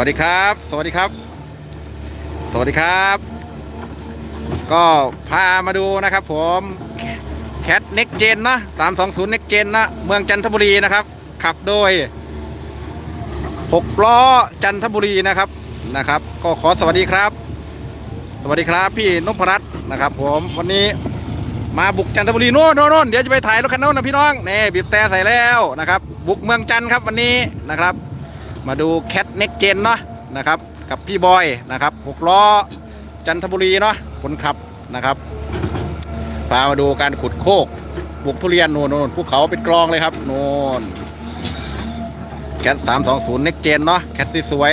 วัสดีครับ สวัสดีครับ สวัสดีครับ ก็พามาดูนะครับ ผมแคทเน็กเจนนะ320เน็กเจนนะเมืองจันทบุรีนะครับ ขับโดย6ล้อจันทบุรีนะครับนะครับ ก็ขอสวัสดีครับ สวัสดีครับพี่นพรัตน์นะครับ ผมวันนี้มาบุกจันทบุรีโน่นโน่นโน่นเดี๋ยวจะไปถ่ายรถคันโน้นนะพี่น้องนี่บีบแต่ใส่แล้วนะครับ บุกเมืองจันทร์ครับวันนี้นะครับ มาดูแคทเน็กเจนเนาะนะครับกับพี่บอยนะครับหกล้อจันทบุรีเนาะคนขับนะครับพามาดูการขุดโคกบุกทุเรียนโน่นโน่นภูเขาเป็นกลองเลยครับโน่นแคทสามสองศูนย์เน็กเจนเนาะแคทสวย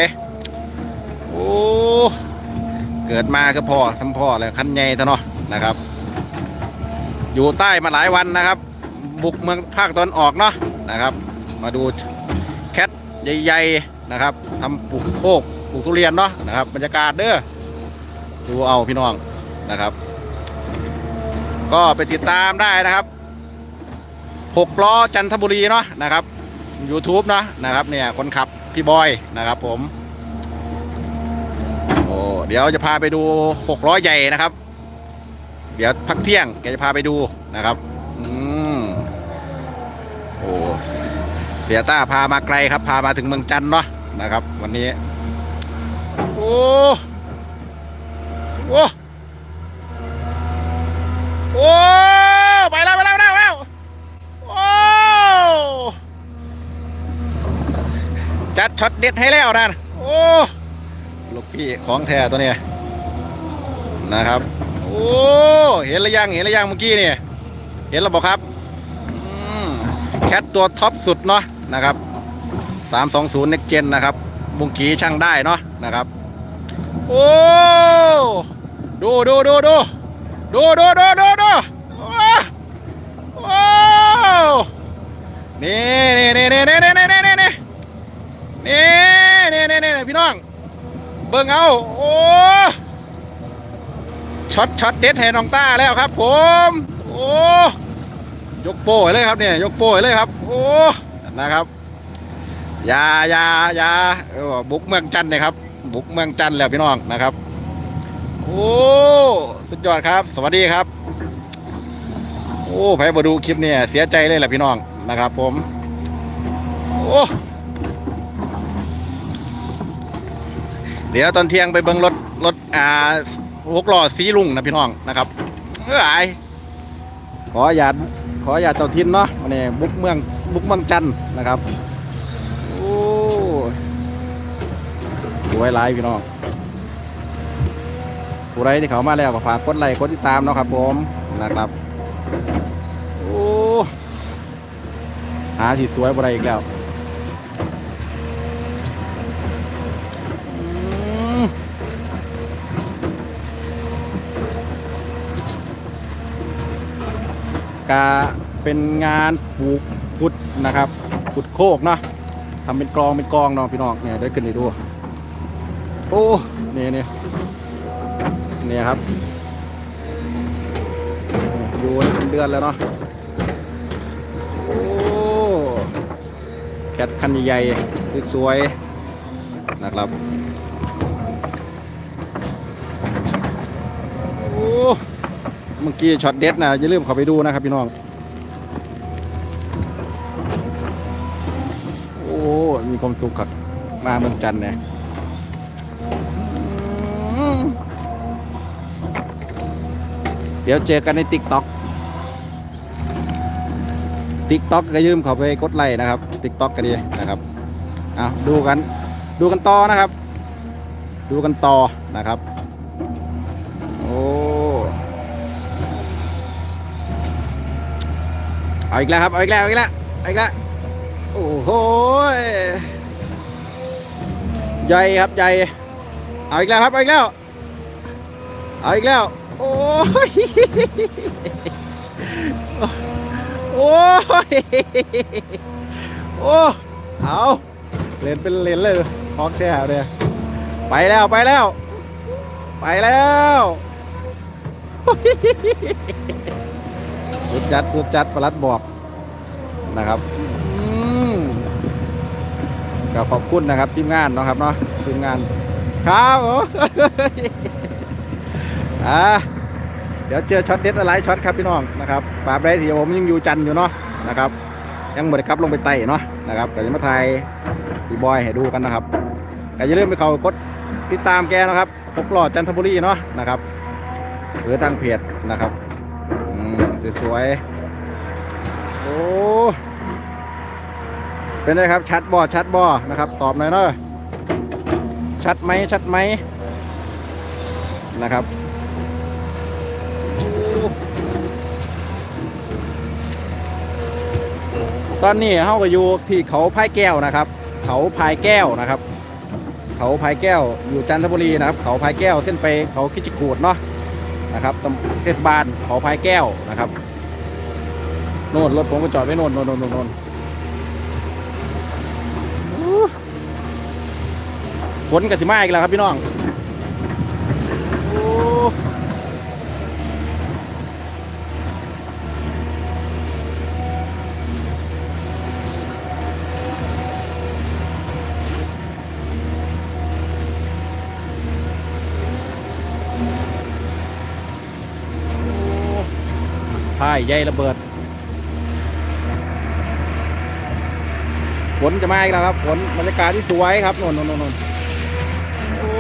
โอ้เกิดมาคือพ่อทำพ่อเลยคันใหญ่เท่าเนาะนะครับ อยู่ใต้มาหลายวันนะครับ บุกเมืองภาคตะวันออกเนาะนะครับ มาดู ใหญ่ๆนะครับทำปลูกโคกปลูกทุเรียนเนาะนะครับบรรยากาศเด้อดูเอาพี่น้องนะครับ ก็ไปติดตามได้นะครับหกล้อจันทบุรีเนาะนะครับ YouTube เนาะนะครับเนี่ยคนขับพี่บอยนะครับผมโอ้เดี๋ยวจะพาไปดูหกล้อใหญ่นะครับ เดี๋ยวพักเที่ยงแกจะพาไปดูนะครับอืมโอ้ เสียต้าพามาไกลครับ พามาถึงเมืองจันน์เนาะนะครับ วันนี้ โอ้โอ้โอ้ไปแล้วไปแล้วไปแล้วไปแล้วโอ้จัดช็อตเด็ดให้แล้วนะโอ้ลูกพี่ของแท้ตัวเนี้ยนะครับ โอ้เห็นหรือยังเห็นหรือยังเมื่อกี้นี่เห็นแล้วบอกครับแคทตัวท็อปสุดเนาะ นะครับ320 Next Gen นะครับบุงกีช่างได้เนาะนะครับ โอ้ดูดูดูดูดูดูดูดูดูโอ้โอ้นี่นี่นี่นี่นี่นี่นี่นี่นี่นี่นี่นี่นี่พี่น้อง เบิ่งเอา โอ้ช็อตช็อตเด็ดให้น้องต้าแล้วครับผม โอ้ยกโป้เลยครับเนี่ย ยกโป้เลยครับ โอ้ นะครับยายายาบุกเมืองจันเลยครับ บุกเมืองจันแล้วพี่น้องนะครับ โอ้สุดยอดครับ สวัสดีครับ โอ้ใครมาดูคลิปเนี่ยเสียใจเลยแหละพี่น้องนะครับ ผม โอ้เดี๋ยวตอนเที่ยงไปเบิ้งรถรถอ่าหกล้อสีลุงนะพี่น้องนะครับเอ้ยขออย่าตขออย่าตเจ้าทินเนาะวันนี้บุกเมือง บุกมืองจันนะครับ โอ้สวยหลายพี่น้องผู้ใดที่เขามาแล้วก็ฝากกดไลค์กดติดตามเนาะครับผมนะครับ โอ้หาสิสวยบ่ได้อีกแล้วกาเป็นงานปลูก นะครับขุดโคกเนาะทำเป็นกรองเป็นกองเนาะพี่น้องเนี่ยได้ขึ้นไปดูโอ้เนี่ยเนี่ยเนี่ยครับอยู่เป็นเดือนแล้วเนาะโอ้แกดคันใหญ่ๆสวยๆนะครับโอ้เมื่อกี้ช็อตเด็ดนะอย่าลืมเข้าไปดูนะครับพี่น้อง มีความสุขครับมาเมืองจันทร์เนี่ยเดี๋ยวเจอกันในติ๊กต็อกติ๊กต็อกก็ยืมเข้าไปกดไลค์นะครับติ๊กต็อกก็ดีนะครับเอาดูกัน ดูกันต่อนะครับ ดูกันต่อนะครับ โอ้เอาอีกแล้วครับ เอาอีกแล้วเอาอีกแล้วเอาอีกแล้ว โอ้โหใหญ่ครับใหญ่เอาอีกแล้วครับเอาอีกแล้ว เอาอีกแล้ว โอ้ยโอ้ยโอ้เอาเล่นเป็นเล่นเลยคอกแท้เลยไปแล้วไปแล้ว ไปแล้วสุดจัดสุดจัดประลัดบอกนะครับ ก็ขอบคุณนะครับทีมงานเนาะครับเนาะทีมงานครับโอ้อ่าเดี๋ยวเจอช็อตเด็ดอะไรช็อตครับพี่น้องนะครับปราได้ที่ผมยังอยู่จันอยู่เนาะนะครับ ยังไม่ได้กลับลงไปไต่เนาะนะครับก็จะมาถ่ายพี่บอยให้ดูกันนะครับก็อย่าลืมไปเขากดติดตามแกนะครับพกหลอดจันทบุรีเนาะนะครับ หรือทางเพจนะครับอืมสวยๆโอ้ เป็นไงครับ ชัดบอชัดบอนะครับ ตอบหน่อยเนาะชัดไหมชัดไหมนะครับตอนนี้เขาก็อยู่ที่เขาพายแก้วนะครับ เขาพายแก้วนะครับ เขาพายแก้วอยู่จันทบุรีนะครับ เขาพายแก้วเส้นไปเขาคิจิกูดเนาะนะครับตำเทศบาลเขาพายแก้วนะครับโน่นรถผมก็จอดไว้โน่นโน่นโน่นโน่น นกับสิมาอีกแล้วครับพี่น้องโอ้พ่ายใหญ่ระเบิด ฝนจะมาอีกแล้วครับ ฝนบรรยากาศที่สวยครับนนนนนนโน่นโอ้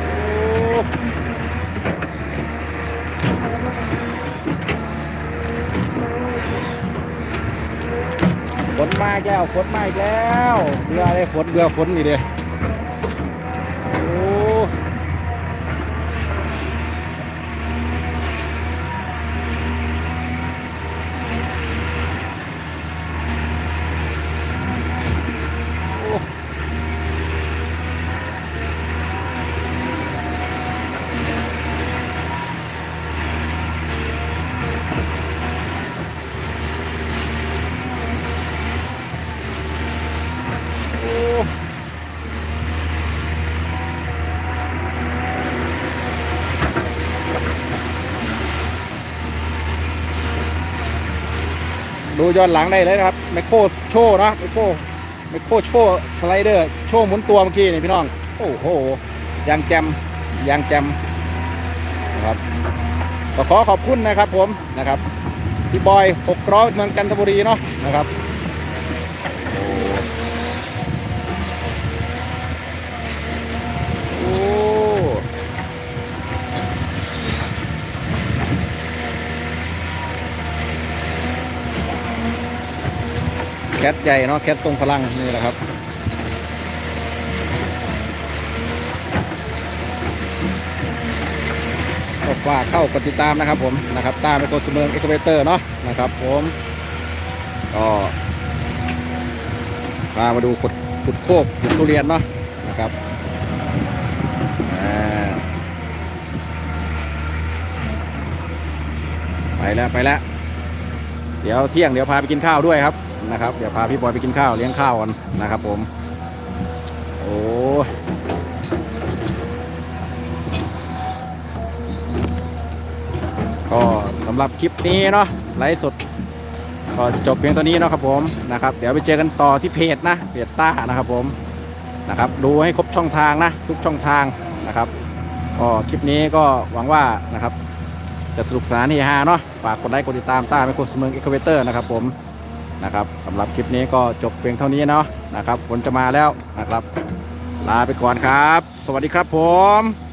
โอ้ ฝนมาอีกแล้วฝนมาอีกแล้วเรืออะไรฝนเรือฝนนี่เด้โอ้โอ้ ดูย้อนหลังได้เลยนะครับไมโครโชว์นะไมโครไมโครโชว์สไลเดอร์ โชว์หมุนตัวเมื่อกี้นี่พี่น้อง โอ้โหยางแจมยางแจมนะครับก็ขอขอบคุณนะครับผมนะครับพี่บอยหกร้อยเมืองจันทบุรีเนาะนะครับ คทใหญ่เนาะแคททรงพลังนี่แหละครับก็ฝากเข้ากดติดตามนะครับผมนะครับตามไปกดสมองเอ็กเวเตอร์เนาะนะครับผมก็พามาดูขุดขุดโคกขุดทุเรียนเนาะนะครับไปแล้วไปแล้ว เดี๋ยวเที่ยงเดี๋ยวพาไปกินข้าวด้วยครับ นะครับ เดี๋ยวพาพี่บอยไปกินข้าวเลี้ยงข้าวกันนะครับผม โอ้ก็สำหรับคลิปนี้เนาะไลฟ์สดก็จบเพียงตัวนี้เนาะครับผมนะครับ เดี๋ยวไปเจอกันต่อที่เพจนะเพจต้านะครับผมนะครับ ดูให้ครบช่องทางนะ ทุกช่องทางนะครับก็คลิปนี้ก็หวังว่านะครับ จะสนุกสนานเฮฮาเนาะฝากกดไลค์กดติดตามต้าไมโครสเมืองเอ็กเวเตอร์นะครับผม นะครับสำหรับคลิปนี้ก็จบเพียงเท่านี้เนาะนะครับฝนจะมาแล้วนะครับ ลาไปก่อนครับ สวัสดีครับผม